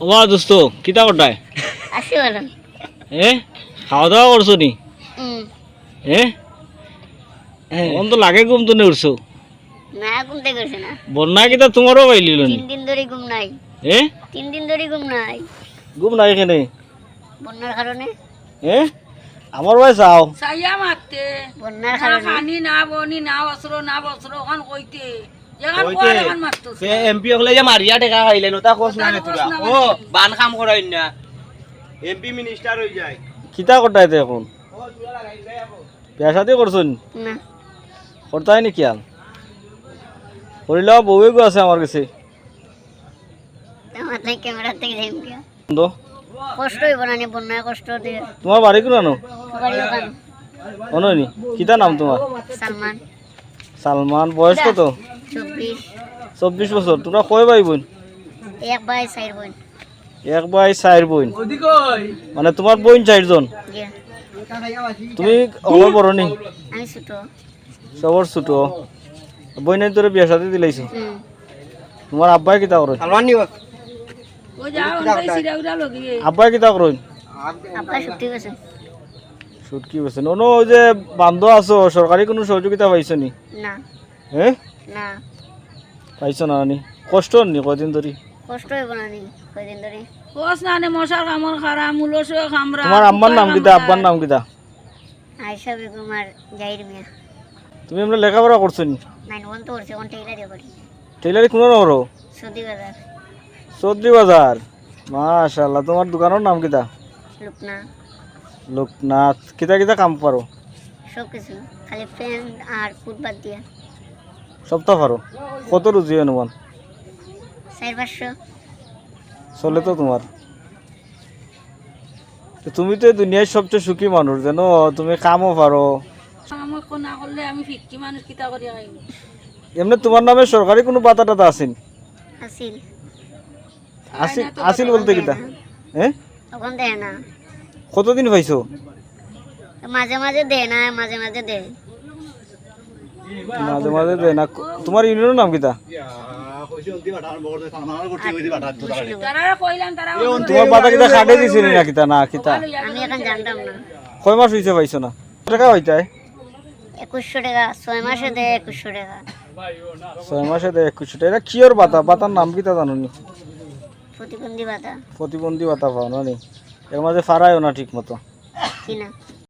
ওমা দোস্ত কিতা করতায় আসি বলো এ খাওয়া দাওয়া করছ নি এ অন তো লাগে ঘুম তো উঠছো? না ঘুমতে করছে না। বন্যা কিতা তোমারও পাইলিল তিন দিন ধরে ঘুম নাই। এ? তিন দিন ধরে ঘুম নাই। ঘুম নাই এখানে বন্যার কারণে এ? আমার ভাই চাও। সাইয়া মারতে বন্যার না কারণে পানি না বনি না বস্ত্র না বস্ত্র ওখান কইতে। মারতো এমপি হলে যে মারিয়া টেকা খাইলেন ওটা কোস না ও বান কাম করাই না। এমপি মিনিস্টার হই যায়। কিতা করতাইতে এখন? পেশাতে করছ না। করতাই নি কিয়াল করিলে বউয়ে গো আছে আমার কাছে। তোমার বাড়ি কোনানো বাড়ি ওখান অননি? কিতা নাম তোমার সালমান সালমান বয়স কত? চব্বিশ। বছর তোমরা কয় ভাই বোন? এক ভাই চার বোন। এক ভাই চার বোন। মানে তোমার বোন চারজন তুমি আমার বড় নি আমি ছোট। সবর ছোট। বইনের তোরে বিয়া সাথে দিলাইছো। হুম তোমার আব্বাই কিতা করো আব্বাই কিতা করো সুটকি বলছেন অন্য ওই যে বান্ধ আছো সরকারি কোনো সহযোগিতা পাইছো নি? না। হ্যাঁ না। পাইছো না নি? কষ্ট নি কদিন ধরে কষ্ট হইব না নি কয়দিন ধরে কোস না নে মশার কামড় খারা মুলস খামরা তোমার আম্মার নাম কিতা আব্বার নাম কিতা? আয়সা বেগম আর জাহির মিয়া। তুমি এমনি লেখাপড়া করছ নি? নাইন ওয়ান তো করছে ওয়ান টেইলারে করি টেলারি কোনো নহর সৌদি বাজার চৌধুরী বাজার মাশাল্লাহ তোমার দোকানের নাম কিতা? লুকনা লোকনাথ। কিতা কিতা কাম পারো সব কিছু। খালি ফ্যান আর ফুটবাদ দিয়া। সপ্তাহ পারো। কত রুজি অনুমান চলে তো তোমার। তুমি তো দুনিয়ার সবচেয়ে সুখী মানুষ জানো? তুমি কামও পারো। আমার কোন না করলে আমি ফিক্কি মানুষ কিতা করি খাইব এমনি তোমার নামে সরকারি কোনো বাতা টাতা আসেন আসিল বলতে কিতা? হ্যাঁ কতদিন পাইছো? মাঝে মাঝে দেয় না মাঝে মাঝে দেয়। মাঝে মাঝে দেয় না। তোমার ইউনিয়নের নাম কিতা তারা কইলাম তারা তোমার বাতা কিতা কাটে দিছিল না কিতা না কিতা আমি এখন জানতাম না। কয় মাস হয়েছে পাইছো না? কত টাকা হইতায় একুশশো টাকা ছয় মাসে দেয় একুশশো টাকা। ছয় মাসে দেয় একুশশো টাকা। এটা কিয়র বাতা? বাতার নাম কিতা জানো নি প্রতিবন্ধী বাতা। পাও না নি? এর মাঝে ফারায়ও না ঠিক মতো কিনা